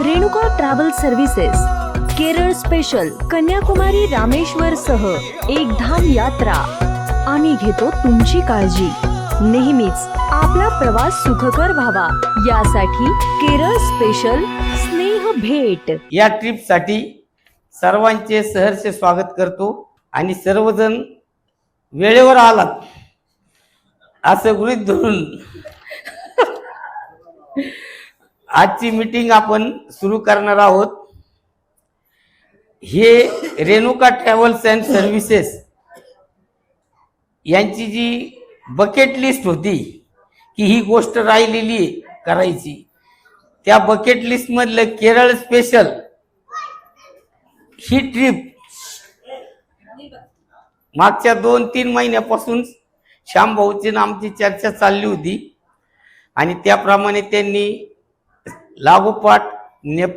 Renuka travel services Kerala special Kanyakumari Rameshwar सह एक धाम यात्रा. आम्ही घेतो तुमची काळजी. नेहमीच आपला प्रवास सुखकर व्हावा. यासाठी केरळ स्पेशल स्नेह भेट. या ट्रिपसाठी सर्वांचे सहर्ष स्वागत करतो आणि सर्वजण वेळेवर आलात. असं गृहित धरून आजची मीटिंग आपण सुरू करणार आहोत. हे रेणुका ट्रॅव्हल्स अँड सर्व्हिसेस यांची जी बकेट लिस्ट होती की ही गोष्ट राहिलेली आहे करायची. त्या बकेट लिस्टमधलं केरळ स्पेशल ही ट्रिप मागच्या दोन तीन महिन्यापासून श्यामभाऊची आमची चर्चा चालली होती. आणि त्याप्रमाणे त्यांनी लागोपाठ नेप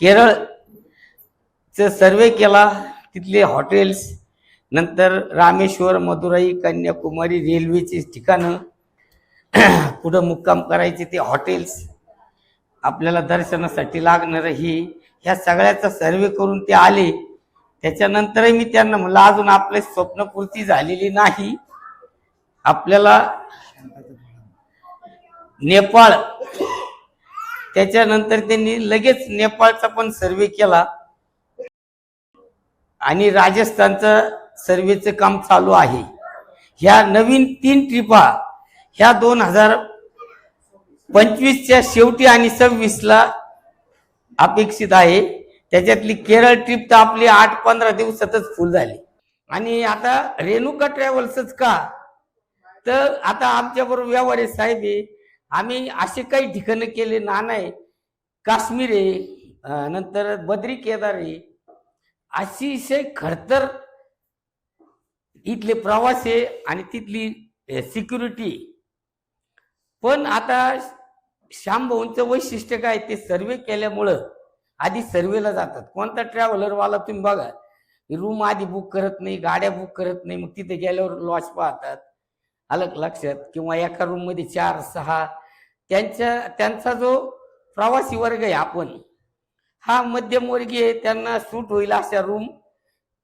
केरळचं सर्वे केला. तिथले हॉटेल्स नंतर रामेश्वर मदुराई कन्याकुमारी रेल्वेची ठिकाणं कुठं मुक्काम करायचे ते हॉटेल्स. आपल्याला दर्शनासाठी लागणारं ही ह्या सगळ्याचा सर्वे करून ते आले. त्याच्यानंतरही मी त्यांना म्हणलं अजून आपले स्वप्नपूर्ती झालेली नाही. आपल्याला नेपाळ त्याच्यानंतर त्यांनी लगेच नेपाळचा पण सर्वे केला. आणि राजस्थानचं सर्वेचं काम चालू आहे. ह्या नवीन तीन ट्रिपा ह्या दोन हजार पंचवीसच्या शेवटी आणि सव्वीसला अपेक्षित आहे. त्याच्यातली केरळ ट्रिप तर आपली आठ पंधरा दिवसातच फुल झाली. आणि आता रेणुका ट्रॅव्हल्सच का? तर आता आमच्याबरोबर व्यवहार व्यवहार साहेब आहे आम्ही असे काही ठिकाणं केले ना नाही काश्मीर आहे नंतर बद्री केदार आहे. अतिशय खडतर इथले प्रवास आहे आणि तिथली सिक्युरिटी पण आता श्यामभाऊंचं वैशिष्ट्य काय ते सर्वे केल्यामुळं आधी सर्वेला जातात. कोणता ट्रॅव्हलरवाला तुम्ही बघा. रूम आधी बुक करत नाही गाड्या बुक करत नाही मग तिथे गेल्यावर लॉज पाहतात. अलग लक्षात किंवा एका रूममध्ये चार सहा त्यांच्या त्यांचा जो प्रवासी वर्ग आहे आपण हा मध्यमवर्गीय त्यांना सूट होईल अशा रूम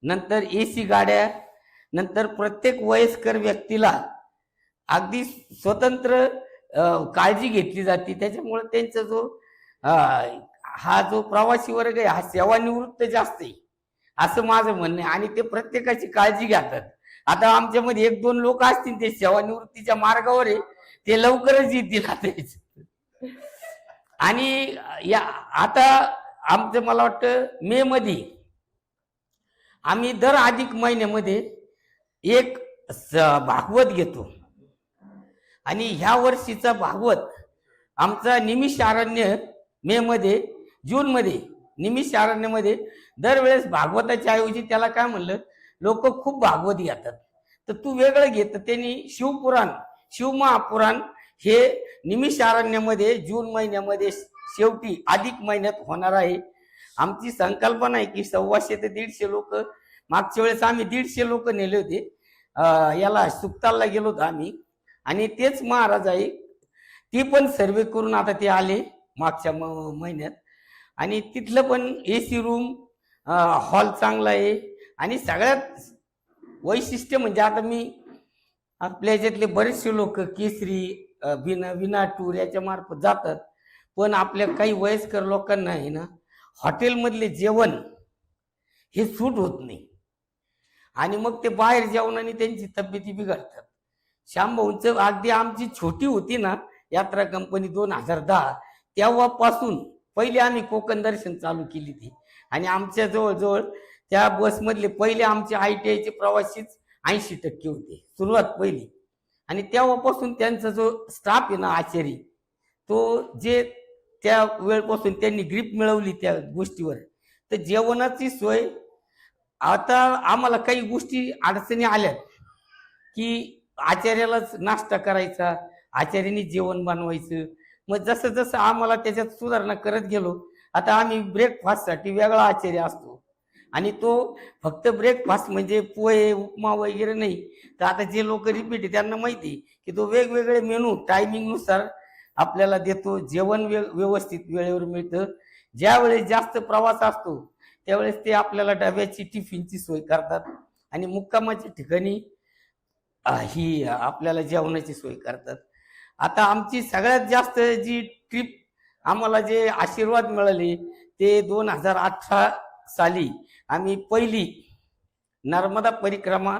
नंतर ए सी गाड्या नंतर प्रत्येक वयस्कर व्यक्तीला अगदी स्वतंत्र काळजी घेतली जाते. त्याच्यामुळे त्यांचा जो हा जो प्रवासी वर्ग आहे हा सेवानिवृत्त जास्त आहे असं माझं म्हणणं आहे. आणि ते प्रत्येकाची काळजी घेतात. आता आमच्यामध्ये एक दोन लोक असतील ते सेवानिवृत्तीच्या मार्गावर आहे. ते लवकरच येतील आता आणि या आता आमचं मला वाटतं मे मध्ये आम्ही दर अधिक महिन्यामध्ये एक स- भागवत घेतो. आणि ह्या वर्षीचा भागवत आमचा निमिषारण्य मे मध्ये जून मध्ये निमिष अरण्यामध्ये दरवेळेस भागवताच्या ऐवजी त्याला काय म्हणलं लोक खूप भागवत घेतात. तर तू वेगळं घेत त्यांनी शिवपुराण शिवमहापुराण हे निमिषारण्यामध्ये जून महिन्यामध्ये शेवटी अधिक महिन्यात होणार आहे. आमची संकल्पना आहे की सव्वाशे ते दीडशे लोक मागच्या वेळेस आम्ही दीडशे लोक नेले होते. याला सुक्तालला गेलो होतो आम्ही. आणि तेच महाराज आहे ती पण सर्वे करून आता ते आले मागच्या म- महिन्यात. आणि तिथलं पण ए सी रूम हॉल चांगला आहे. आणि सगळ्यात वैशिष्ट्य म्हणजे आता मी आपल्या याच्यातले बरेचसे लोक केसरी अ, विना विना टूर याच्या मार्फत जातात. पण आपल्या काही वयस्कर लोकांना आहे ना हॉटेलमधले जेवण हे सूट होत नाही. आणि मग ते बाहेर जेवणाने त्यांची तब्येती बिघडतात. श्यामभाऊंचं अगदी आमची छोटी होती ना यात्रा कंपनी दोन हजार दहा तेव्हापासून पहिले आम्ही कोकण दर्शन चालू केली ती. आणि आमच्या जवळजवळ त्या बसमधले पहिले आमचे आय टी आयचे प्रवासीच ऐंशी टक्के होते सुरुवात पहिली. आणि तेव्हापासून त्यांचा जो स्टाफ आहे ना आचारी तो जे त्या वेळपासून त्यांनी ग्रीप मिळवली त्या गोष्टीवर तर जेवणाची सोय आता आम्हाला काही गोष्टी अडचणी आल्या की आचार्यालाच नाश्ता करायचा आचार्याने जेवण बनवायचं. मग जसं जसं आम्हाला त्याच्यात सुधारणा करत गेलो आता आम्ही ब्रेकफास्टसाठी वेगळा आचार्य असतो. आणि तो फक्त ब्रेकफास्ट म्हणजे पोहे उपमा वगैरे नाही. तर आता जे लोक रिपीट आहे त्यांना माहिती आहे की तो वेगवेगळे मेनू टायमिंगनुसार आपल्याला देतो. जेवण व्य- व्यवस्थित वेळेवर मिळतं. ज्यावेळेस जास्त प्रवास असतो त्यावेळेस ते आपल्याला डब्याची टिफिनची सोय करतात. आणि मुक्कामाच्या ठिकाणी ही आपल्याला जेवणाची सोय करतात. आता आमची सगळ्यात जास्त जी ट्रिप आम्हाला जे आशीर्वाद मिळाले ते दोन हजार अठरा साली आम्ही पहिली नर्मदा परिक्रमा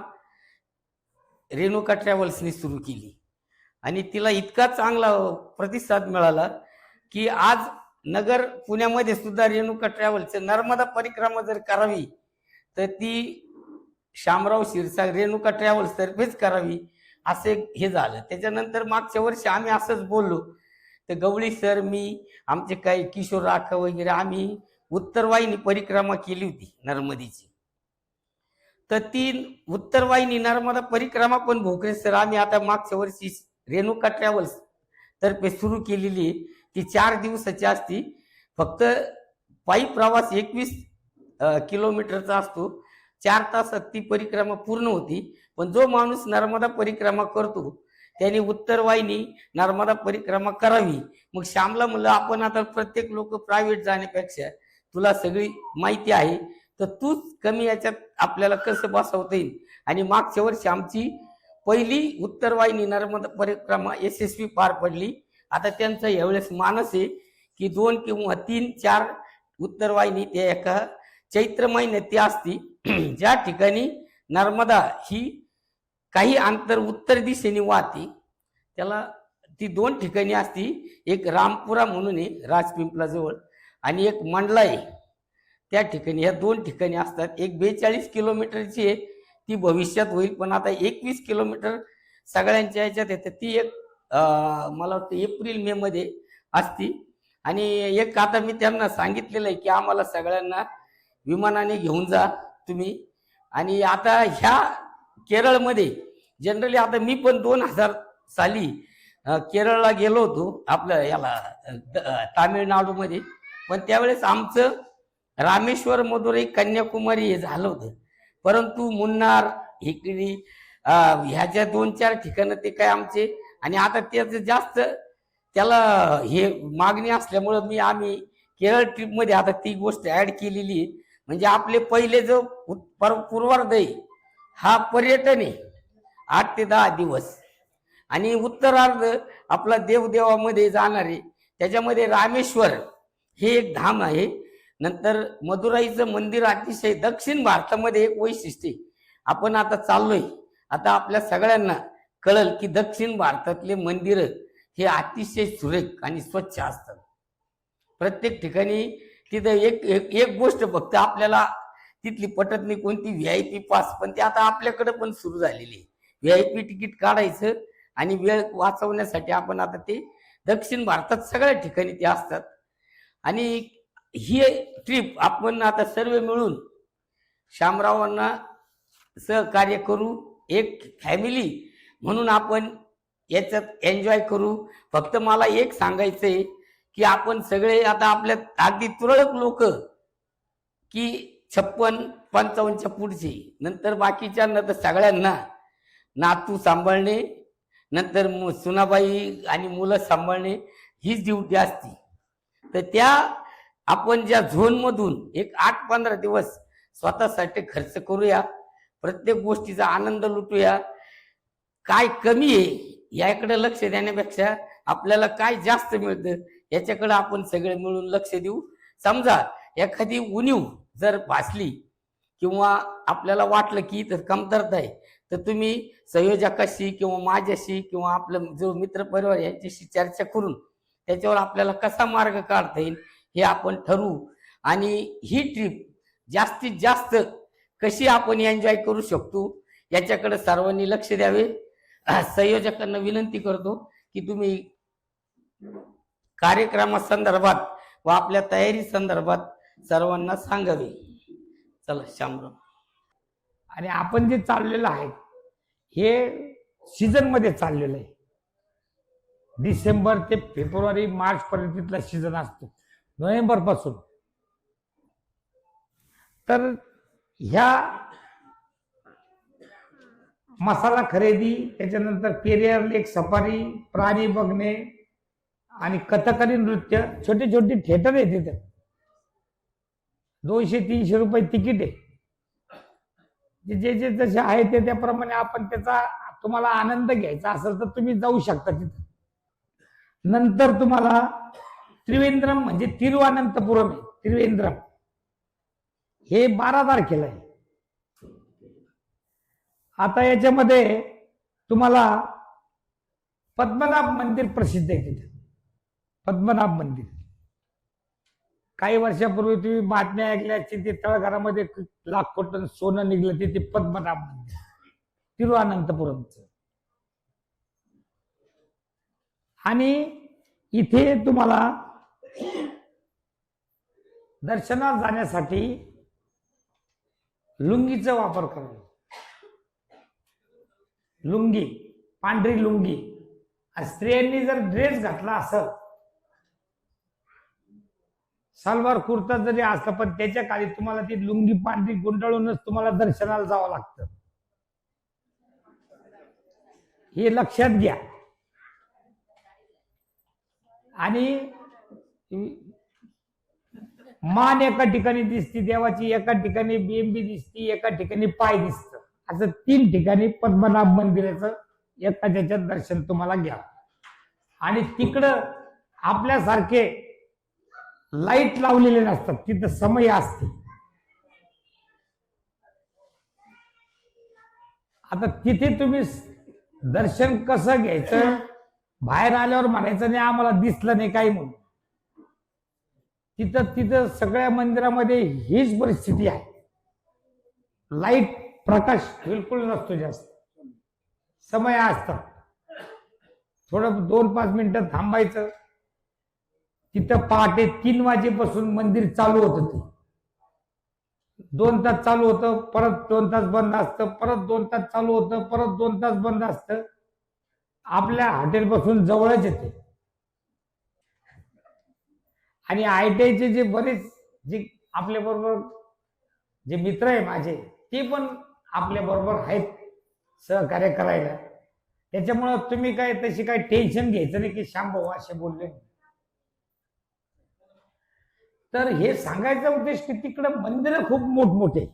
रेणुका ट्रॅव्हल्सनी सुरू केली. आणि तिला इतका चांगला प्रतिसाद मिळाला की आज नगर पुण्यामध्ये सुद्धा रेणुका ट्रॅव्हल्स नर्मदा परिक्रमा जर करावी तर ती शामराव शिरसाग रेणुका ट्रॅव्हल्स तर्फेच करावी असे हे झालं. त्याच्यानंतर मागच्या वर्षी आम्ही असंच बोललो तर गवळी सर मी आमचे काही किशोर राखा वगैरे आम्ही उत्तरवाहिनी परिक्रमा केली होती नर्मदेची. तर ती उत्तरवाहिनी नर्मदा परिक्रमा पण भोकरे सर आम्ही आता मागच्या वर्षी रेणुका ट्रॅव्हल्स तर्फे सुरू केलेली आहे. ती चार दिवसाची असती. फक्त पायी प्रवास एकवीस किलोमीटरचा असतो. चार तासात ती परिक्रमा पूर्ण होती. पण जो माणूस नर्मदा परिक्रमा करतो त्याने उत्तरवाहिनी नर्मदा परिक्रमा करावी. मग श्यामला म्हणलं आपण आता प्रत्येक लोक प्रायव्हेट जाण्यापेक्षा तुला सगळी माहिती आहे तर तूच कमी याच्यात आपल्याला कसं बसवता येईल? आणि मागच्या वर्षी आमची पहिली उत्तरवाहिनी नर्मदा परिक्रमा यशस्वी पार पडली. आता त्यांचा यावेळेस मानस आहे की दोन किंवा तीन चार उत्तरवाहिनी त्या एका चैत्र महिन्यात ती असती. ज्या ठिकाणी नर्मदा ही काही अंतर उत्तर दिशेने वाहते त्याला ती दोन ठिकाणी असती. एक रामपुरा म्हणून आहे राजपिंपलाजवळ आणि एक मंडला आहे. त्या ठिकाणी ह्या दोन ठिकाणी असतात. एक बेचाळीस किलोमीटरची आहे. ती भविष्यात होईल पण आता एकवीस किलोमीटर सगळ्यांच्या ह्याच्यात येते. ती एक मला वाटतं एप्रिल मे मध्ये असती. आणि एक आता मी त्यांना सांगितलेलं आहे की आम्हाला सगळ्यांना विमानाने घेऊन जा तुम्ही. आणि आता ह्या केरळमध्ये जनरली आता मी पण दोन हजार साली केरळला गेलो होतो आपलं याला द- तामिळनाडूमध्ये. पण त्यावेळेस आमचं रामेश्वर मधुरई कन्याकुमारी हे झालं होतं. परंतु मुन्नार हिकडी ह्याच्या दोन चार ठिकाणं ते काय आमचे आणि आता त्याचं जास्त त्याला हे मागणी असल्यामुळं मी आम्ही केरळ ट्रीपमध्ये आता ती गोष्ट ऍड केलेली म्हणजे आपले पहिले जो पर- पूर्वार्धय हा पर्यटन आहे. आठ ते दहा दिवस. आणि उत्तरार्ध आपला देवदेवामध्ये जाणारे त्याच्यामध्ये रामेश्वर हे एक धाम आहे. नंतर मदुराईचं मंदिर अतिशय दक्षिण भारतामध्ये एक वैशिष्ट्य आपण आता चाललोय. आता आपल्या सगळ्यांना कळल की दक्षिण भारतातले मंदिर हे अतिशय सुरेख आणि स्वच्छ असतात. प्रत्येक ठिकाणी तिथं एक एक एक गोष्ट फक्त आपल्याला तिथली पटत नाही कोणती व्ही आय पी पास पण ते आता आपल्याकडे पण सुरू झालेली आहे. व्ही आय पी तिकीट काढायचं आणि वेळ वाचवण्यासाठी आपण आता ते दक्षिण भारतात सगळ्या ठिकाणी ते असतात. आणि ही ट्रिप आपण आता सर्व मिळून शामरावांना सहकार्य करू एक फॅमिली म्हणून आपण याच्यात एन्जॉय करू. फक्त मला एक सांगायचं आहे की आपण सगळे आता आपल्या अगदी तुरळक लोक की छप्पन पंचावन्नच्या पुढचे. नंतर बाकीच्यांना तर सगळ्यांना नातू सांभाळणे नंतर सुनाबाई आणि मुलं सांभाळणे हीच ड्युटी असती. तर त्या आपण ज्या झोनमधून एक आठ पंधरा दिवस स्वतःसाठी खर्च करूया प्रत्येक गोष्टीचा आनंद लुटूया काय कमी आहे याकडे लक्ष देण्यापेक्षा आपल्याला काय जास्त मिळतं याच्याकडे आपण सगळे मिळून लक्ष देऊ. समजा एखादी उणीव जर भासली किंवा आपल्याला वाटलं की तर कमतरता आहे तर तुम्ही संयोजकाशी किंवा माझ्याशी किंवा आपलं जो मित्र परिवार यांच्याशी चर्चा करून त्याच्यावर आपल्याला कसा मार्ग काढता येईल हे आपण ठरवू. आणि ही ट्रिप जास्तीत जास्त कशी आपण एन्जॉय करू शकतो याच्याकडे सर्वांनी लक्ष द्यावे. संयोजकांना विनंती करतो की तुम्ही कार्यक्रमासंदर्भात व आपल्या तयारी संदर्भात सर्वांना सांगावे. चला शामराव आणि आपण जे चाललेलं आहे हे सीझनमध्ये चाललेलं आहे. डिसेंबर ते फेब्रुवारी मार्च पर्यंत तिथला सीझन असतो. नोव्हेंबरपासून. तर ह्या मसाला खरेदी त्याच्यानंतर पेरियर लेक सफारी प्राणी बघणे आणि कथकली नृत्य छोटे छोटे थिएटर आहे तिथे. दोनशे तीनशे रुपये तिकीट आहे. जे जे जसे आहे ते त्याप्रमाणे आपण त्याचा तुम्हाला आनंद घ्यायचा असेल तर तुम्ही जाऊ शकता तिथं. नंतर तुम्हाला त्रिवेंद्रम म्हणजे तिरुअनंतपुरम आहे. त्रिवेंद्रम. हे बारा तारखेला आहे. आता याच्यामध्ये तुम्हाला पद्मनाभ मंदिर प्रसिद्ध आहे तिथे. पद्मनाभ मंदिर. काही वर्षापूर्वी तुम्ही बातम्या ऐकल्या ते तळघरामध्ये लाख सोनं निघलं तिथे पद्मनाभ मंदिर. तिरुअनंतपुरमचं आणि इथे तुम्हाला दर्शनात जाण्यासाठी लुंगीचा वापर करावा लुंगी पांढरी लुंगी. स्त्रियांनी जर ड्रेस घातला असं सलवार कुर्ता जरी असला पण त्याच्याखाली तुम्हाला ती लुंगी पांढरी गुंडाळूनच तुम्हाला दर्शनाला जावं लागतं. हे लक्षात घ्या. आणि मान एका ठिकाणी दिसती देवाची एका ठिकाणी बिंबी दिसती एका ठिकाणी पाय दिसत. असं तीन ठिकाणी पद्मनाभ मंदिराचं एका त्याच्यात दर्शन तुम्हाला घ्या आणि तिकडं आपल्यासारखे लाइट लावलेले नसतात तिथं समय असते. आता तिथे तुम्ही दर्शन कसं घ्यायचं? बाहेर आल्यावर म्हणायचं नाही आम्हाला दिसलं नाही काही म्हणून. तिथं तिथं सगळ्या मंदिरामध्ये हीच परिस्थिती आहे. लाइट प्रकाश बिलकुल नसतो जास्त. समय असतात. थोडं दोन पाच मिनिटं थांबायचं. तिथं पहाटे तीन वाजेपासून मंदिर चालू होतं ते. दोन तास चालू होतं परत दोन तास बंद असतं परत दोन तास चालू होतं परत दोन तास बंद असतं. आपल्या हॉटेलपासून जवळच येते. आणि आय टी आयचे जे बरेच जे आपल्या बरोबर जे मित्र आहे माझे ते पण आपल्या बरोबर आहेत सहकार्य करायला. त्याच्यामुळं तुम्ही काय तशी काय टेन्शन घ्यायचं नाही की श्याम भाऊ असे बोलले. तर हे सांगायचा उद्देश की तिकडं मंदिरं खूप मोठमोठे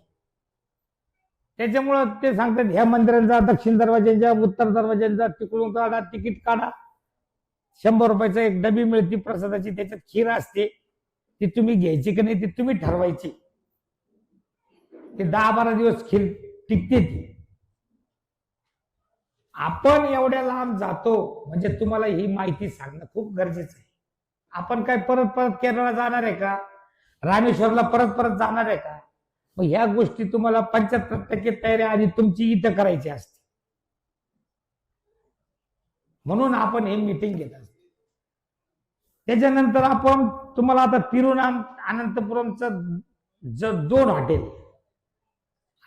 त्याच्यामुळं ते सांगतात ह्या मंदिरांचा दक्षिण दरवाज्यांचा उत्तर दरवाज्यांचा तिकडून काढा तिकीट काढा. शंभर रुपयाचा एक डबी मिळते प्रसादाची त्याच्यात खीर असते. ती तुम्ही घ्यायची की नाही ती तुम्ही ठरवायची. ते दहा बारा दिवस खीर टिकते ती. आपण एवढ्या लांब जातो म्हणजे तुम्हाला ही माहिती सांगणं खूप गरजेचं आहे. आपण काय परत परत केरळला जाणार आहे का? रामेश्वरला परत परत जाणार आहे का? मग ह्या गोष्टी तुम्हाला पंच्याहत्तर टक्के तयारी आणि तुमची इथं करायची असते. म्हणून आपण हे मिटिंग घेत असतो. त्याच्यानंतर आपण तुम्हाला आता तिरुना अनंतपुरमचं ज दोन हॉटेल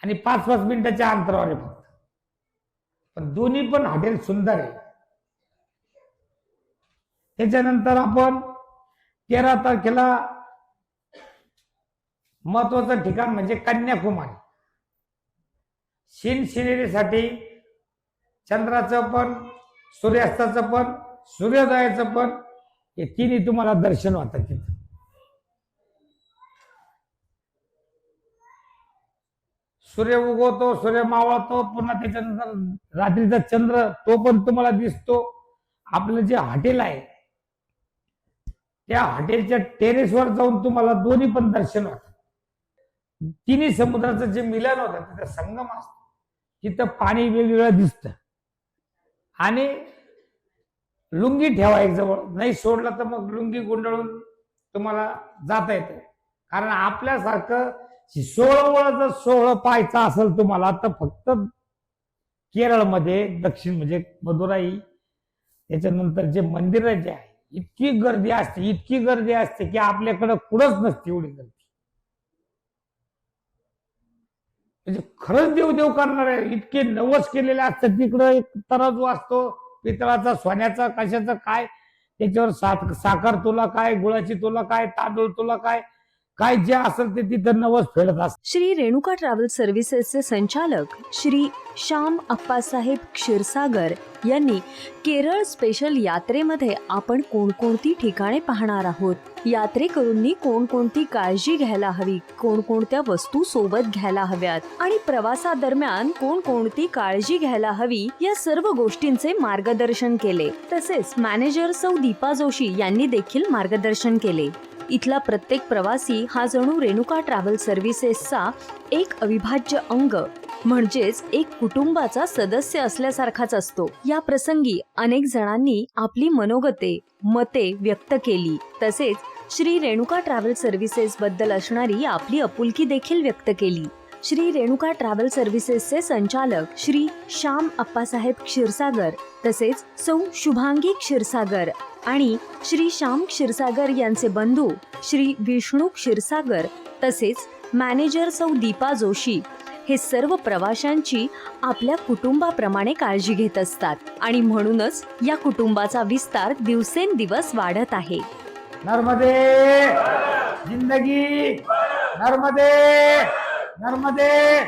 आणि पाच पाच मिनिटाच्या अंतरावर आहे फक्त. पण दोन्ही पण हॉटेल सुंदर आहे. त्याच्यानंतर आपण तेरा तारखेला महत्वाचं ठिकाण म्हणजे कन्याकुमारी. शिन शिनेरीसाठी चंद्राचं पण सूर्यास्ताचं पण सूर्योदयाचं पण हे तिन्ही तुम्हाला दर्शन होतात तिथं. सूर्य उगवतो सूर्य मावळतो पुन्हा त्याच्यानंतर रात्रीचा चंद्र तो पण तुम्हाला दिसतो. आपलं जे हॉटेल आहे त्या हॉटेलच्या टेरेसवर जाऊन तुम्हाला दोन्ही पण दर्शन होतात. तिन्ही समुद्राचं जे मिलन होतं तिथं संगम असतो. तिथं पाणी वेगवेगळं दिसतं. आणि लुंगी ठेवा एक जवळ. नाही सोडलं तर मग लुंगी गुंडाळून तुम्हाला जाता येतं. कारण आपल्यासारखं सोळं जर सोहळं पाहायचं असेल तुम्हाला तर फक्त केरळमध्ये दक्षिण म्हणजे मदुराई त्याच्यानंतर जे मंदिरं जे आहे इतकी गर्दी असते इतकी गर्दी असते की आपल्याकडं कुठंच नसते एवढी गर्दी. म्हणजे खरंच देव देव करणार आहे. इतके नवस केलेले असतात. तिकडं एक तराजू असतो. पितळाचा सोन्याचा कशाचा काय? त्याच्यावर सात साखर तुला काय? गुळाची तुला काय? तांदूळ तुला काय? काय जे असेल ते तिथं नवस फेडत असत श्री रेणुका ट्रॅव्हल सर्व्हिसेसचे संचालक श्री श्याम अप्पासाहेब क्षीरसागर यांनी केरळ स्पेशल यात्रेमध्ये आपण कोणकोणती ठिकाणे पाहणार आहोत? यात्रेकरूंनी कोणकोणती काळजी घ्यायला हवी? कोणकोणत्या वस्तू सोबत घ्यायला हव्यात? आणि प्रवासादरम्यान कोणकोणती काळजी घ्यायला हवी? या सर्व गोष्टींचे मार्गदर्शन केले. तसेच मॅनेजर सौ दीपा जोशी यांनी देखील मार्गदर्शन केले. इथला प्रत्येक प्रवासी हा जणू रेणुका ट्रॅव्हल सर्व्हिसेसचा एक अविभाज्य अंग म्हणजेच एक कुटुंबाचा सदस्य असल्यासारखाच असतो. या प्रसंगी अनेक जणांनी आपली मनोगते मते व्यक्त केली. तसेच श्री रेणुका ट्रॅव्हल सर्व्हिसेस बद्दल असणारी आपली आपुलकी देखील व्यक्त केली. श्री रेणुका ट्रॅव्हल सर्व्हिसेसचे संचालक श्री श्याम अप्पासाहेब क्षीरसागर तसेच सौ शुभांगी क्षीरसागर आणि श्री श्याम क्षीरसागर यांचे बंधू श्री विष्णू क्षीरसागर तसेच मॅनेजर सौ दीपा जोशी हे सर्व प्रवाशांची आपल्या कुटुंबाप्रमाणे काळजी घेत असतात आणि म्हणूनच या कुटुंबाचा विस्तार दिवसेंदिवस वाढत आहे. नर्मदे! जिंदगी! नर्मदे! नर्मदे!